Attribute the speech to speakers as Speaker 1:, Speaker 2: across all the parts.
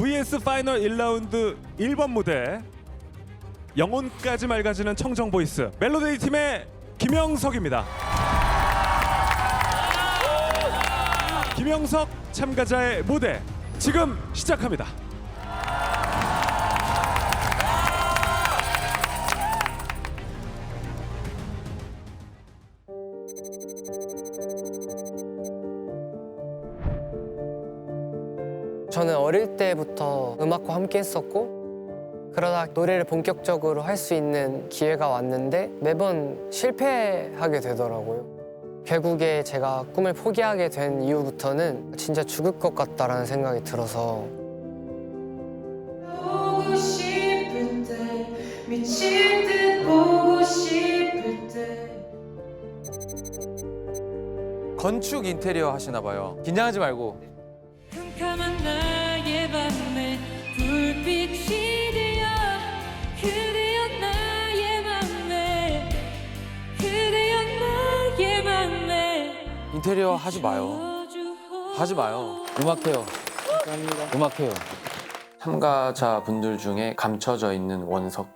Speaker 1: vs 파이널 1라운드 1번 무대 영혼까지 맑아지는 청정 보이스 멜로데이 팀의 김영석입니다. 김영석 참가자의 무대 지금 시작합니다.
Speaker 2: 저는 어릴 때부터 음악과 함께 했었고 그러다 노래를 본격적으로 할 수 있는 기회가 왔는데 매번 실패하게 되더라고요. 결국에 제가 꿈을 포기하게 된 이후부터는 진짜 죽을 것 같다라는 생각이 들어서
Speaker 3: 보고 싶을 때 미칠 듯 보고 싶을 때
Speaker 4: 건축 인테리어 하시나 봐요. 긴장하지 말고. 인테리어 하지 마요. 하지 마요. 음악해요. 음악해요. 참가자 분들 중에 감춰져 있는 원석.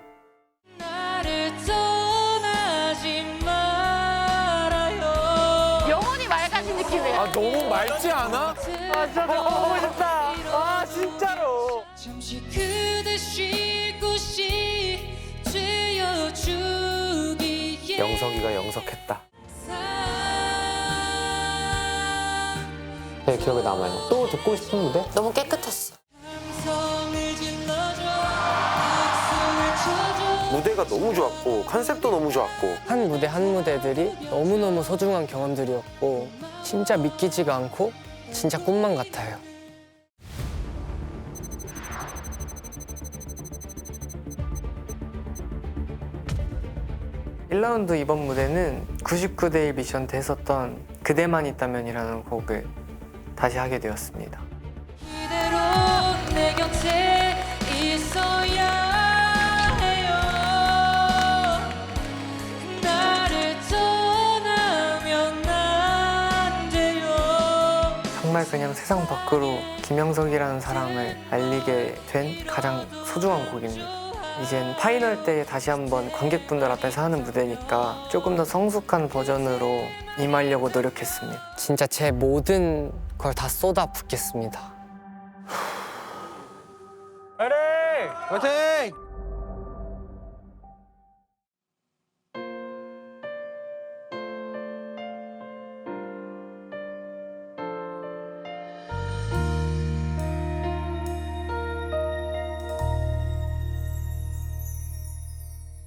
Speaker 5: 영혼이 맑아진 느낌이에요.
Speaker 4: 아 너무 맑지 않아?
Speaker 3: 아 진짜 너무 싶다 아 진짜로 잠시 그대 쉴 곳이 되어주기에
Speaker 2: 영석이가 영석했다. 기억에 남아요. 또 듣고 싶은 무대?
Speaker 5: 너무 깨끗했어.
Speaker 6: 무대가 너무 좋았고 컨셉도 너무 좋았고
Speaker 2: 한 무대 한 무대들이 너무너무 소중한 경험들이었고 진짜 믿기지가 않고 진짜 꿈만 같아요. 일라운드 이번 무대는 99대 1 미션 때 했었던 그대만 있다면이라는 곡을 다시 하게 되었습니다.
Speaker 3: 이대로 내 곁에 있어야 해요 나를 떠나면 안 돼요
Speaker 2: 정말 그냥 세상 밖으로 김영석이라는 사람을 알리게 된 가장 소중한 곡입니다. 이젠 파이널 때 다시 한번 관객분들 앞에서 하는 무대니까 조금 더 성숙한 버전으로 임하려고 노력했습니다. 진짜 제 모든 걸 다 쏟아 붓겠습니다.
Speaker 4: 화이팅!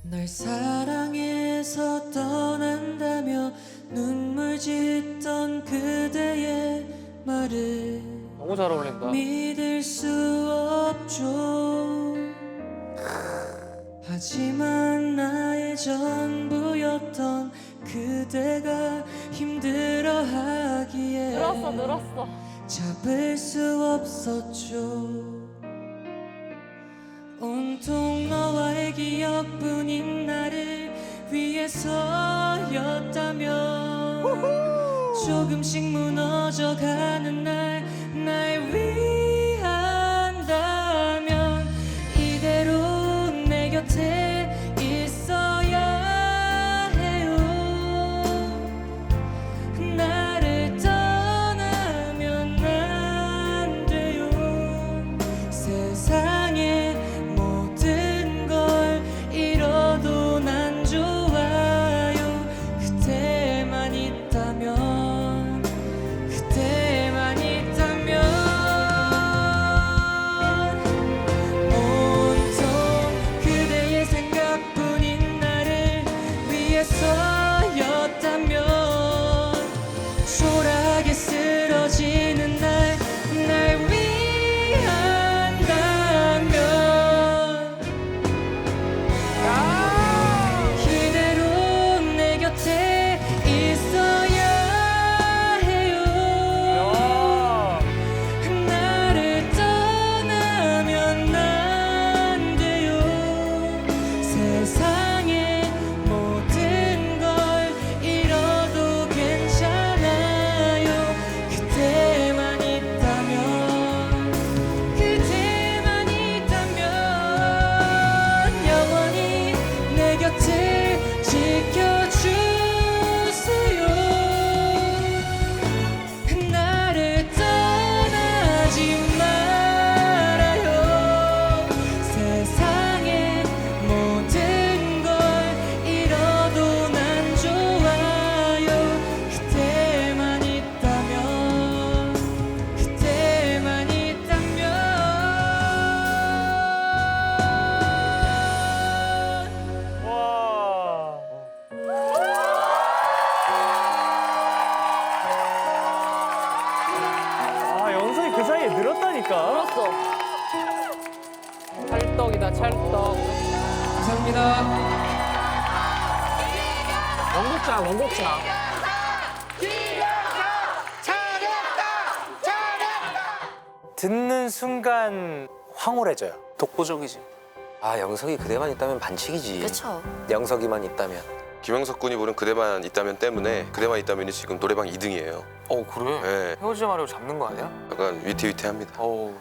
Speaker 3: 널 사랑해서 떠난다며 눈물 짓던 그대의 말을
Speaker 4: 너무 잘 어울린다.
Speaker 3: 믿을 수 없죠 하지만 나의 전부였던 그대가 힘들어하기에
Speaker 5: 늘었어, 늘었어.
Speaker 3: 잡을 수 없었죠 온통 너와의 기억뿐인 나를 위해서였다면 조금씩 무너져가는 날. 날 예, 늘었다니까. 늘었어. 찰떡이다, 찰떡. 감사합니다. 원곡자, 원곡자.
Speaker 7: 듣는 순간 황홀해져요.
Speaker 3: 독보적이지.
Speaker 6: 아 영석이 그대만 있다면 반칙이지.
Speaker 5: 그렇죠.
Speaker 6: 영석이만 있다면.
Speaker 8: 김영석 군이 부른 그대만 있다면 때문에 그대만 있다면이 지금 노래방 2등이에요.
Speaker 7: 어 그래?
Speaker 8: 예,
Speaker 7: 헤어지자 말고 잡는 거 아니야?
Speaker 8: 약간 위태위태합니다.
Speaker 7: 어